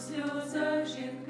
seus anjos.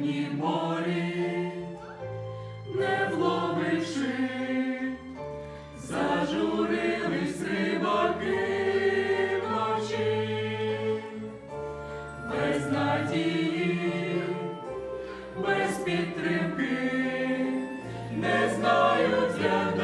темні морі, не вловивши, зажурились рибаки вночі, без надії, без підтримки, не знають, як.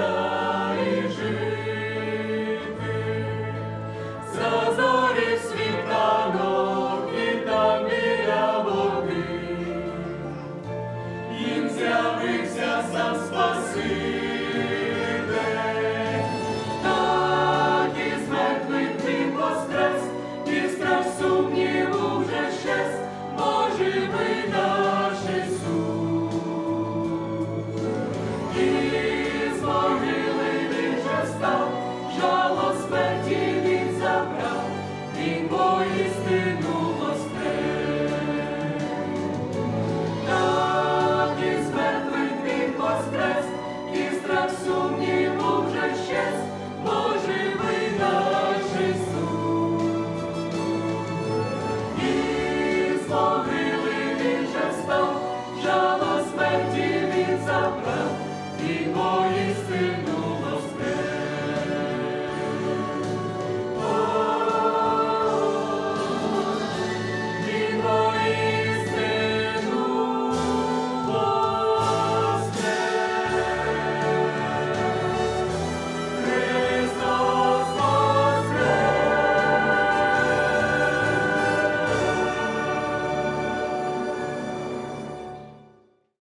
in the